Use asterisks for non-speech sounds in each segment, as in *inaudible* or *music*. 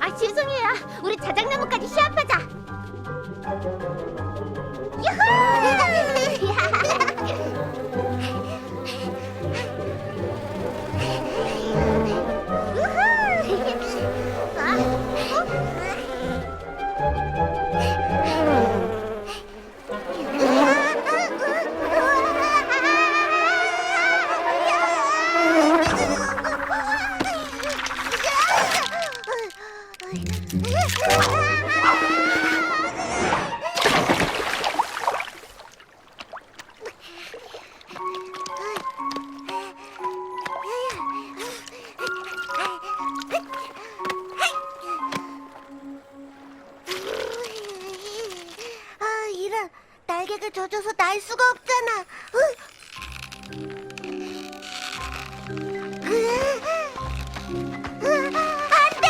아 죄송해요. 우리 자작나무까지 시합하자. 아, 날개가 젖어서 날 수가 없잖아. 으. 으, 안 돼!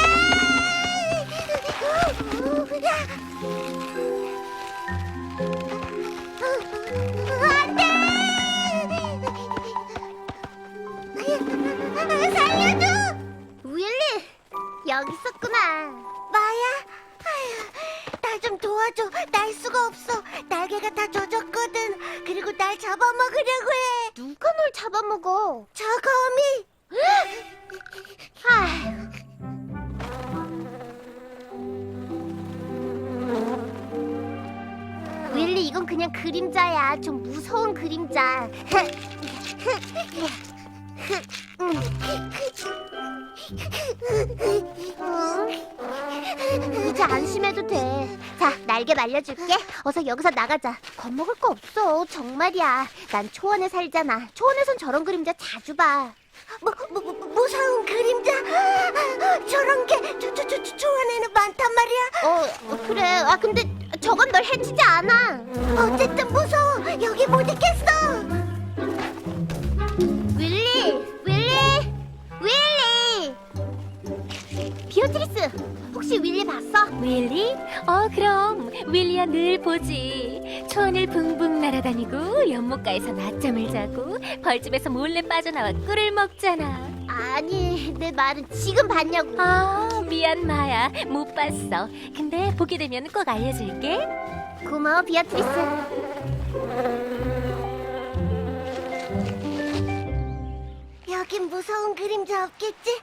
그냥 그림자야. 좀 무서운 그림자. 이제 안심해도 돼. 자, 날개 말려줄게. 어서 여기서 나가자. 겁먹을 거 없어. 정말이야. 난 초원에 살잖아. 초원에선 저런 그림자 자주 봐. 뭐, 뭐, 뭐, 무서운 그림자? 저런 게 저, 저, 저, 저, 초원에는 많단 말이야? 어, 어, 그래. 아, 근데 저건 널 해치지 않아. 어쨌든 무서워. 여기 못 있겠어. 윌리! 윌리! 윌리! 비오트리스! 혹시 윌리 봤어? 윌리? 어 그럼 윌리야 늘 보지 초원을 붕붕 날아다니고 연못가에서 낮잠을 자고 벌집에서 몰래 빠져나와 꿀을 먹잖아 아니, 내 말은 지금 봤냐고. 아 미안 마야 못 봤어 근데 보게 되면 꼭 알려줄게 고마워, 비아트리스. 여긴 무서운 그림자 없겠지?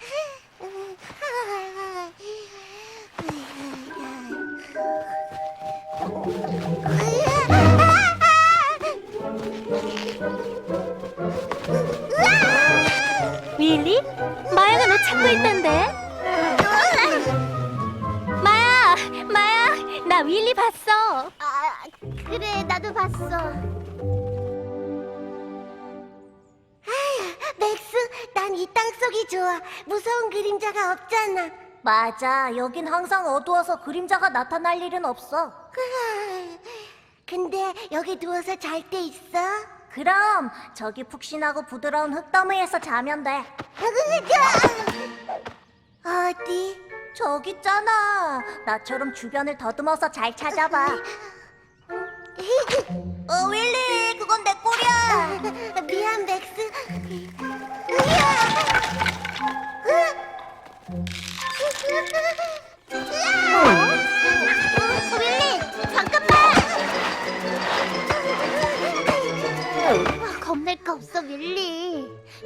*laughs* 마야가 너 찾고 있던데 마야 마야 나 윌리 봤어 아, 그래, 나도 봤어. 맥스, 난 이 땅속이 좋아. 무서운 그림자가 없잖아. 맞아. 여긴 항상 어두워서 그림자가 나타날 일은 없어. *laughs* 근데 여기 누워서 잘 때 있어? 그럼 저기 푹신하고 부드러운 흙더미에서 자면 돼. 어디? 저기 있잖아. 나처럼 주변을 더듬어서 잘 찾아봐. 어, 윌리, 그건 내 꼴이야. 미안, 맥스.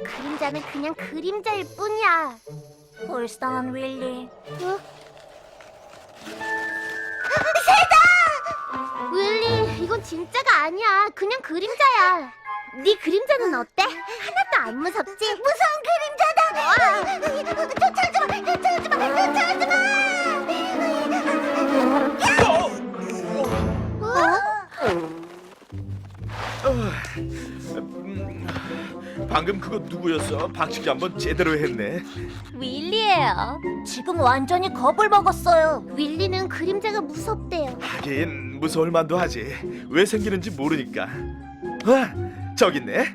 그림자는 그냥 그림자일 뿐이야. 불쌍한 윌리. 어? 윌리, 이건 진짜가 아니야. 그냥 그림자야. 네 그림자는 어때? 하나도 안 무섭지? 무서운 그림자다. 쫓아오지 마, 쫓아오지 마, 쫓아오지 마. 방금 그거 누구였어? 박치기 한번 제대로 했네. 윌리예요 지금 완전히 겁을 먹었어요. 윌리는 그림자가 무섭대요. 하긴 무서울 만도 하지. 왜 생기는지 모르니까. 아, 저기 있네.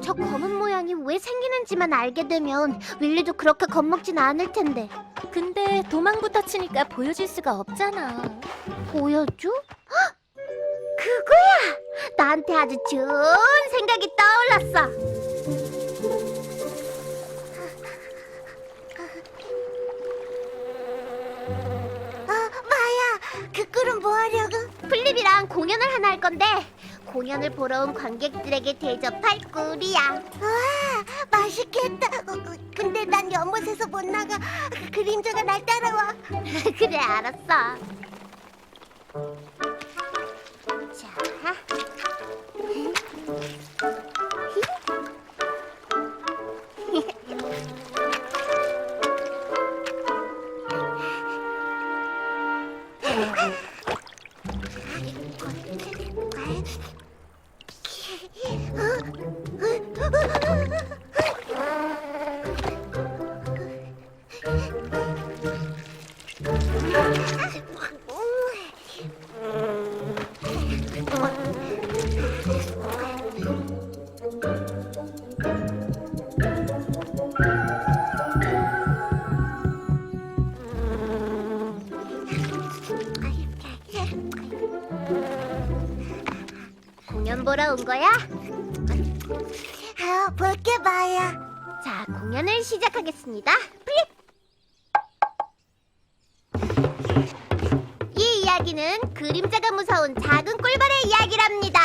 저 검은 모양이 왜 생기는지만 알게 되면 윌리도 그렇게 겁먹진 않을 텐데. 근데 도망부터 치니까 보여줄 수가 없잖아. 보여줘? 헉! 그거야! 나한테 아주 좋은 생각이 떠올랐어. 아, 마야, 그 꿀은 뭐 하려고? 플립이랑 공연을 하나 할 건데 공연을 보러 온 관객들에게 대접할 꿀이야. 와, 맛있겠다. 어, 근데 난 연못에서 못 나가. 그림자가 날 따라와. *laughs* 그래, 알았어. 공연 보러 온 거야? 아, 볼게 봐야. 자, 공연을 시작하겠습니다. 플립! 이 이야기는 그림자가 무서운 작은 꿀벌의 이야기랍니다.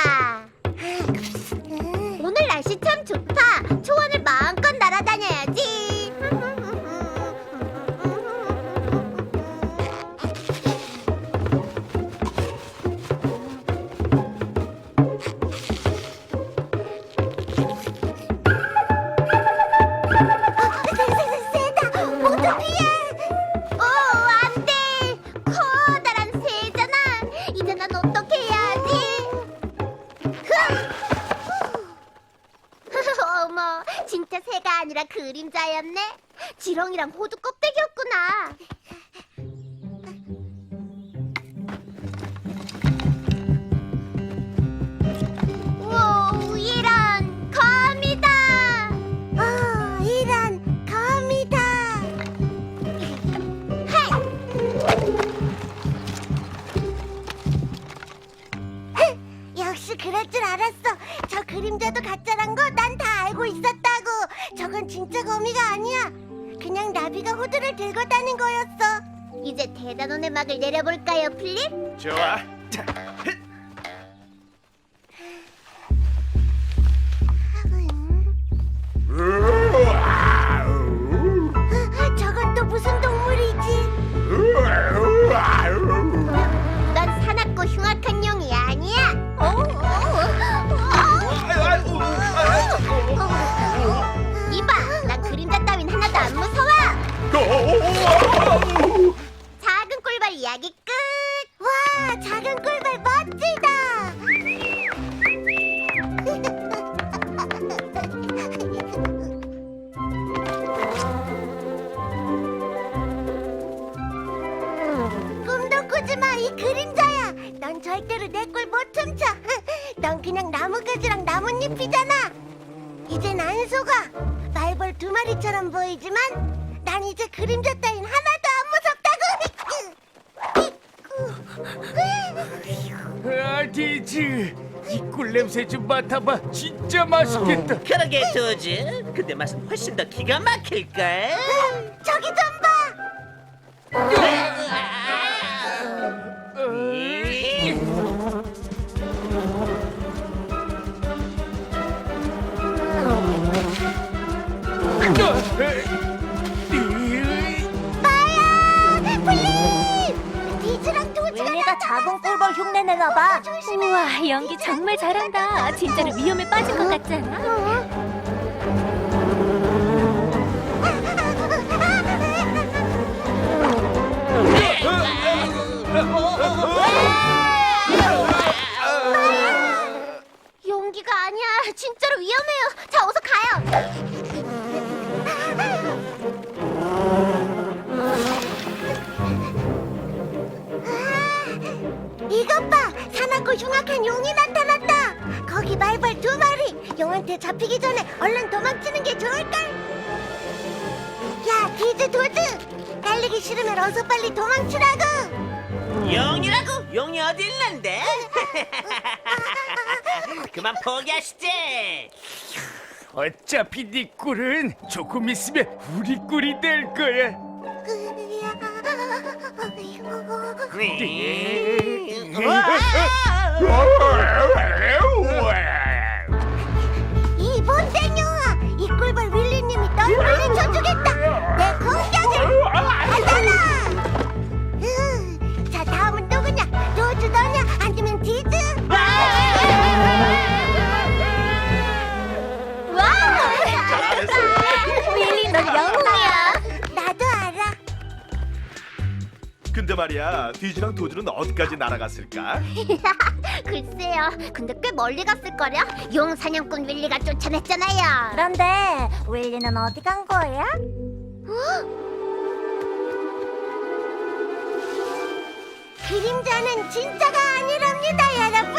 진짜 거미가 아니야. 그냥 나비가 호두를 들고 다닌 거였어. 이제 대단원의 막을 내려볼까요, 플립? 좋아. 자, 저건 또 무슨 동물 마리처럼 보이지만 난 이제 그림자 따윈 하나도 안 무섭다고. *laughs* 아, 디지. 이 꿀 냄새 좀 맡아봐. 진짜 맛있겠다. 그러게 조지 근데 맛은 훨씬 더 기가 막힐걸 저기 좀 봐. 연기 정말 잘한다. 진짜로 위험에 빠질 것 같지 않아? 우리한테 잡히기 전에 얼른 도망치는 게 좋을걸. 야, 디즈 도즈, 달리기 싫으면 어서 빨리 도망치라고. 용이라고? 용이 어디 있는데? *laughs* 그만 포기하시지. 어차피 네 꿀은 조금 있으면 우리 꿀이 될 거야. 이 윌 근데 말이야 디지랑 도주는 어디까지 날아갔을까? *laughs* 글쎄요. 근데 꽤 멀리 갔을 거려. 용 사냥꾼 윌리가 쫓아냈잖아요. 그런데 윌리는 어디 간 거야? *gasps* 그림자는 진짜가 아니랍니다, 여러분.